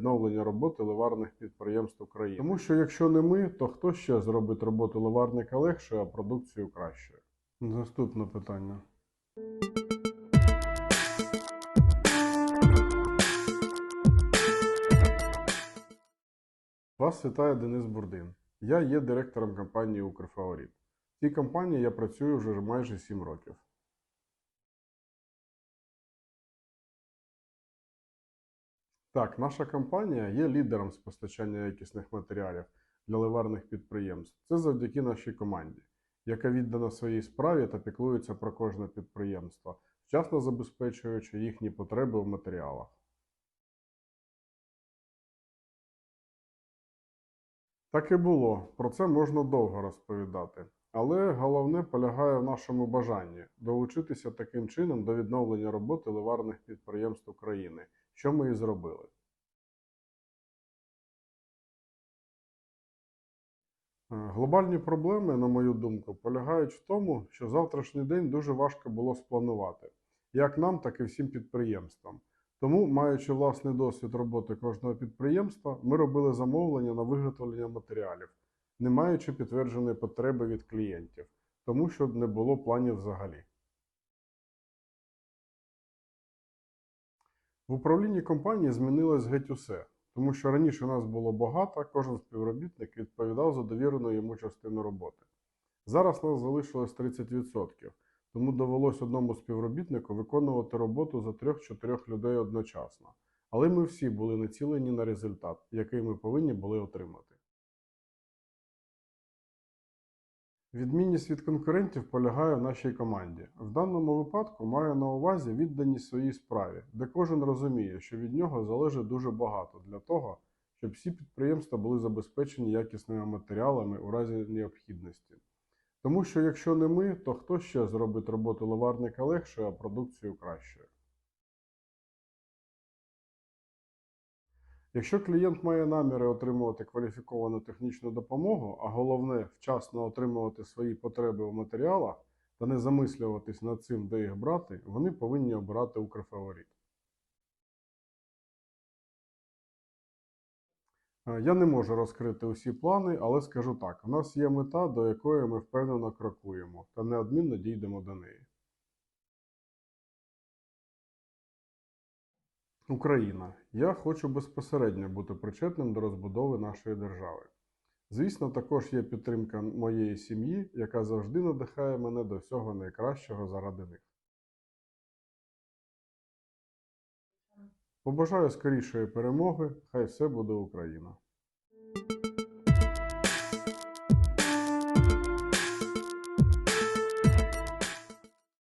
відновлення роботи ливарних підприємств України. Тому що якщо не ми, то хто ще зробить роботу ливарника легшою, а продукцію кращою? Наступне питання. Вас вітає Денис Бурдин. Я є директором компанії Укрфаворит. В цій компанії я працюю вже майже 7 років. Так, наша компанія є лідером з постачання якісних матеріалів для ливарних підприємств. Це завдяки нашій команді, яка віддана своїй справі та піклується про кожне підприємство, вчасно забезпечуючи їхні потреби в матеріалах. Так і було, про це можна довго розповідати. Але головне полягає в нашому бажанні долучитися таким чином до відновлення роботи ливарних підприємств України, що ми і зробили. Е, Глобальні проблеми, на мою думку, полягають в тому, що завтрашній день дуже важко було спланувати, як нам, так і всім підприємствам. Тому, маючи власний досвід роботи кожного підприємства, ми робили замовлення на виготовлення матеріалів, не маючи підтвердженої потреби від клієнтів, тому що не було планів взагалі. В управлінні компанії змінилось геть усе, тому що раніше нас було багато, кожен співробітник відповідав за довірену йому частину роботи. Зараз нас залишилось 30%, тому довелось одному співробітнику виконувати роботу за трьох-чотирьох людей одночасно. Але ми всі були націлені на результат, який ми повинні були отримати. Відмінність від конкурентів полягає в нашій команді. В даному випадку маю на увазі відданість своїй справі, де кожен розуміє, що від нього залежить дуже багато для того, щоб всі підприємства були забезпечені якісними матеріалами у разі необхідності. Тому що якщо не ми, то хто ще зробить роботу ливарника легшою, а продукцію кращою? Якщо клієнт має наміри отримувати кваліфіковану технічну допомогу, а головне вчасно отримувати свої потреби у матеріалах та не замислюватись над цим, де їх брати, вони повинні обирати Укрфаворит. Е, Я не можу розкрити усі плани, але скажу так: у нас є мета, до якої ми впевнено крокуємо, та неодмінно дійдемо до неї. Україна. Я хочу безпосередньо бути причетним до розбудови нашої держави. Звісно, також є підтримка моєї сім'ї, яка завжди надихає мене до всього найкращого заради них. Побажаю скорішої перемоги, хай все буде Україна!